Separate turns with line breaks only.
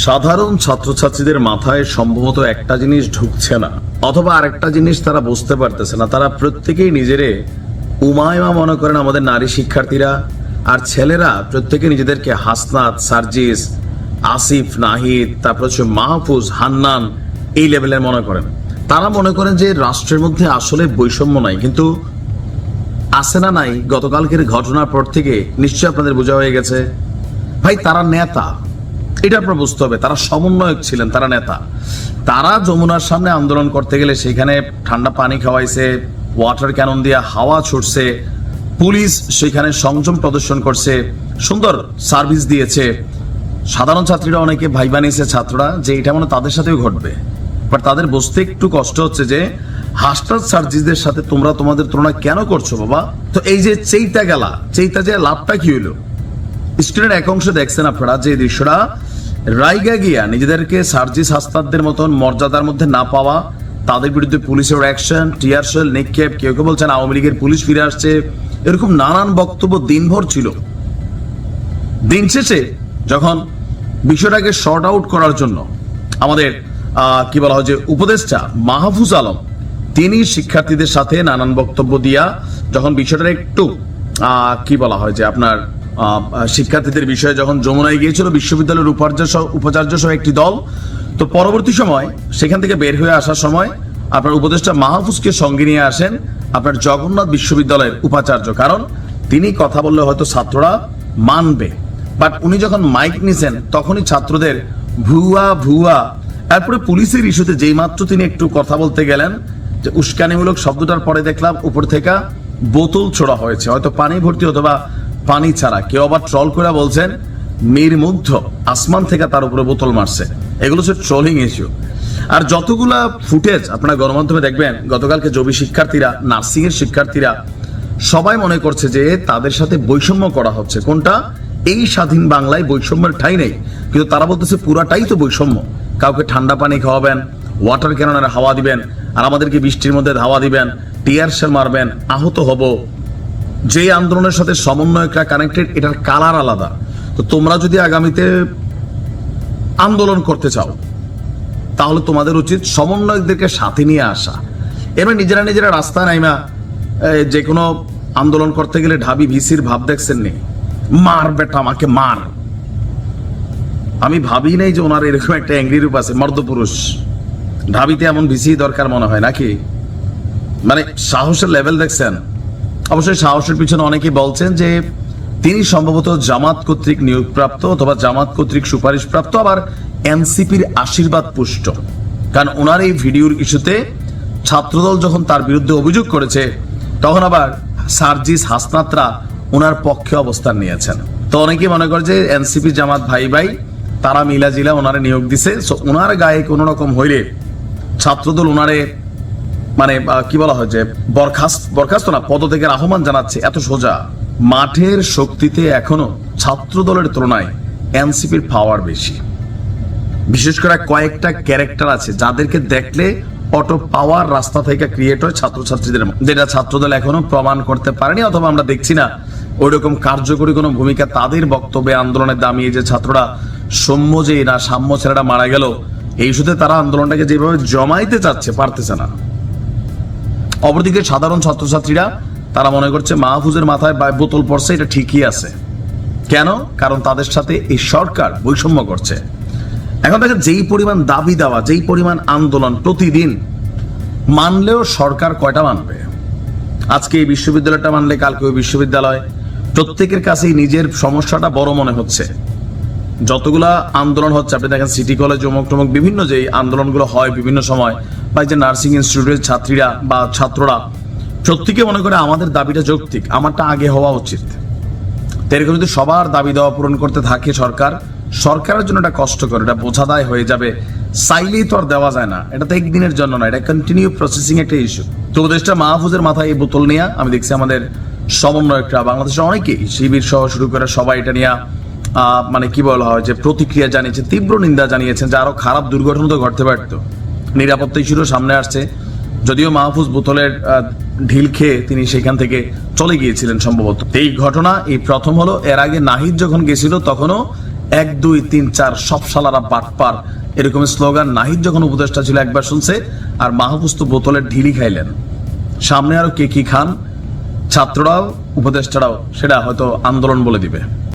সাধারণ ছাত্রছাত্রীদের মাথায় সম্ভবত একটা জিনিস ঢুকছে না, অথবা আরেকটা জিনিস তারা বুঝতে পারতেছে না। তারা প্রত্যেকেই নিজেরে উমায়মা মনে করেন আমাদের নারী শিক্ষার্থীরা, আর ছেলেরা প্রত্যেকে নিজেদেরকে হাসনাত, সার্জিস, আসিফ, নাহিদ, তারপর হচ্ছে মাহফুজ, হান্নান, এই লেভেলের মনে করেন। তারা মনে করেন যে রাষ্ট্রের মধ্যে আসলে বৈষম্য নাই, কিন্তু আছে না নাই, গতকালকের ঘটনার পর থেকে নিশ্চয়ই আপনাদের বোঝা হয়ে গেছে। ভাই, তারা নেতা এটা আপনার বুঝতে হবে। তারা সমন্বয়ক ছিলেন, তারা নেতা। তারা যমুনার সামনে আন্দোলন করতে গেলে সেখানে ঠান্ডা পানি খাওয়াইছে ওয়াটার ক্যানন দিয়ে হাওয়া ছুটছে, পুলিশ সেখানে সংযম প্রদর্শন করছে, সুন্দর সার্ভিস দিয়েছে। সাধারণ ছাত্রীরা অনেকে ভাই বানিয়েছে ছাত্ররা যে এটা মানে তাদের সাথেও ঘটবে। বাট তাদের বুঝতে একটু কষ্ট হচ্ছে যে হাস্টার সার্জিসদের সাথে তোমরা তোমাদের তুলনা কেন করছ বাবা? তো এই যে চেইতা গেলা চেইতা যে লাভটা কি হইল? স্ক্রিনের এক অংশে দেখছেন আপনারা যে দৃশ্যটা রাইগা গিয়া নিজেদেরকে সার্জিস হাস্তাদদের মতন মর্যাদার মধ্যে না পাওয়া, তাদের বিরুদ্ধে পুলিশের অ্যাকশন টিয়ারশেল নিক্ষেপ, কেউ কেউ বলছেন আওয়ামী লীগের পুলিশ ফিরে আসছে। এরকম নানান বক্তব্য দিনভর ছিল। দিন শেষে যখন বিষয়টাকে শর্ট আউট করার জন্য আমাদের কি বলা হয় যে উপদেষ্টা মাহফুজ আলম, তিনি শিক্ষার্থীদের সাথে নানান বক্তব্য দিয়া যখন বিষয়টা একটু কি বলা হয় যে আপনার শিক্ষার্থীদের বিষয়ে যখন যমুনায় গিয়েছিল, বিশ্ববিদ্যালয়ের উপাচার্য উপাচার্য সহ একটি দল, তো পরবর্তী সময় সেখান থেকে বের হয়ে আসার সময় আপনার উপদেষ্টা মাহফুজকে সঙ্গে নিয়ে আসেন আপনার জগন্নাথ বিশ্ববিদ্যালয়ের উপাচার্য। কারণ তিনি কথা বললে হয়তো ছাত্ররা মানবে। বাট উনি যখন মাইক নিছেন, তখনই ছাত্রদের ভুয়া ভুয়া। তারপরে পুলিশের ইস্যুতে যেই মাত্র তিনি একটু কথা বলতে গেলেন, যে উস্কানিমূলক শব্দটার পরে দেখলাম উপর থেকে বোতল ছোড়া হয়েছে। হয়তো পানি ভর্তি অথবা পানি ছাড়া কেউ আবার ট্রল করে বলছেন নির্মুগ্ধ আসমান থেকে তার উপরে বোতল মারছে। এগুলো হচ্ছে ট্রলিং ইস্যু আর যতগুলা ফুটেজ আপনারা গণমাধ্যমে দেখবেন, গতকালকে জবি শিক্ষার্থীরা, নার্সিং এর শিক্ষার্থীরা সবাই মনে করছে যে তাদের সাথে বৈষম্য করা হচ্ছে। কোনটা? এই স্বাধীন বাংলায় বৈষম্যের ঠাই নেই। কিন্তু তারা বলতেছে পুরাটাই তো বৈষম্য। কাউকে ঠান্ডা পানি খাওয়াবেন ওয়াটার ক্যাননের হাওয়া দিবেন, আর আমাদেরকে বৃষ্টির মধ্যে হাওয়া দিবেন, টিয়ার শেল মারবেন, আহত হব। যে আন্দোলনের সাথে সমন্বয়করা কানেক্টেড এটার কালার আলাদা। তো তোমরা যদি আগামীতে আন্দোলন করতে চাও, তাহলে তোমাদের উচিত সমন্বয়কদেরকে সাথে নিয়ে আসা। এবার নিজেরা নিজেরা রাস্তা নাইমা যে কোনো আন্দোলন করতে গেলে ঢাবি ভিসির ভাব দেখছেন নি? মার বেটা, আমাকে মার। আমি ভাবি নাই যে ওনার এরকম একটা অ্যাংরি রূপ আছে, মর্দপুরুষ। ঢাবিতে এমন ভিসি দরকার মনে হয় নাকি? মানে সাহসের লেভেল দেখছেন। অবশ্যই সাহসের পিছনে অনেকে বলছেন যে তিনি সম্ভবত জামাত কর্তৃক নিয়োগপ্রাপ্ত অথবা জামাত কর্তৃক সুপারিশপ্রাপ্ত, আবার এনসিপির আশীর্বাদ পুষ্ট। কারণ ওনার এই ভিডিওর ইস্যুতে ছাত্রদল যখন তার বিরুদ্ধে অভিযোগ করেছে, তখন আবার সার্জিস হাসনাতরা ওনার পক্ষে অবস্থান নিয়েছেন। তো অনেকে মনে করে যে এনসিপি জামাত ভাই ভাই তারা মিলা জিলা ওনারে নিয়োগ দিছে। সো ওনার গায়ে কোনো রকম হইলে ছাত্রদল ওনারে মানে কি বলা হয় যে, বরখাস্ত বরখাস্ত না, পদত্যাগের আহ্বান জানাচ্ছে এত সোজা। মাঠের শক্তিতে এখনও ছাত্র দলের তুলনায় এনসিপির পাওয়ার বেশি। বিশেষ করে কয়েকটা ক্যারেক্টার আছে যাদেরকে দেখলে অটো পাওয়ার রাস্তা থেকে ক্রিয়েট হয় ছাত্রছাত্রীদের। যেটা ছাত্রদল এখনও প্রমাণ করতে পারেনি, অথবা আমরা দেখছি না। ওইরকম কার্যকরী কোনো ভূমিকা তাদের বক্তব্যে আন্দোলনে দামিয়ে যে ছাত্ররা সৌম্য যে না সাম্য ছেলেটা মারা গেল, এই ইস্যুতে তারা আন্দোলনটাকে যেভাবে জমাইতে চাচ্ছে, পারতেছে না। অপরদিকে সাধারণ ছাত্রছাত্রীরা, তারা মনে করছে মাহফুজের মাথায় বোতল পড়ছে, এটা ঠিকই আছে। কেন? কারণ তাদের সাথে এই সরকার বৈষম্য করছে। এখন দেখেন, যেই পরিমাণ দাবি দেওয়া, যেই পরিমাণ আন্দোলন প্রতিদিন, মানলেও সরকার কয়টা মানবে? আজকে এই বিশ্ববিদ্যালয়টা মানলে, কালকে ওই বিশ্ববিদ্যালয়। প্রত্যেকের কাছেই নিজের সমস্যাটা বড় মনে হচ্ছে। যতগুলা আন্দোলন হচ্ছে, আপনি দেখেন সিটি কলেজ অমুক টমুক বিভিন্ন যে আন্দোলনগুলো হয় বিভিন্ন সময়, বা যে নার্সিং ইনস্টিটিউটের ছাত্রীরা বা ছাত্ররা, প্রত্যেকে মনে করে আমাদের দাবিটা যৌক্তিক, আমারটা আগে হওয়া উচিত। এরকম যদি সবার দাবি দেওয়া পূরণ করতে থাকে সরকার, সরকারের জন্য এটা কষ্টকর, এটা বোঝা বোঝাদায় হয়ে যাবে। চাইলেই তো আর দেওয়া যায় না, এটা তো একদিনের জন্য না, এটা কন্টিনিউ প্রসেসিং একটা ইস্যু তো উপদেশটা মাহফুজের মাথায় এই বোতল নিয়ে, আমি দেখছি আমাদের সমন্বয়করা, বাংলাদেশের অনেকেই শিবির সহ শুরু করে সবাই এটা নিয়ে মানে কি বলা হয় যে প্রতিক্রিয়া জানিয়েছেন তীব্র নিন্দা জানিয়েছেন যে আরও খারাপ দুর্ঘটনা তো ঘটতে পারতো। নিরাপত্তা ইস্যুরও সামনে আসছে। যদিও মাহফুজ বোতলের ঢিল খেয়ে তিনি সেখান থেকে চলে গিয়েছিলেন সম্ভবত। এই ঘটনা, এই প্রথম হলো, এর আগে নাহিদ যখন গেছিল, তখনও এক, দুই, তিন, চার, সব সালারা বাটপার এরকম স্লোগান নাহিদ যখন উপদেষ্টা ছিল একবার শুনছে, আর মাহফুজ তো বোতলের ঢিলি খাইলেন। সামনে আরও কে কি খান, ছাত্ররাও, উপদেষ্টারাও, সেটা হয়তো আন্দোলন বলে দিবে।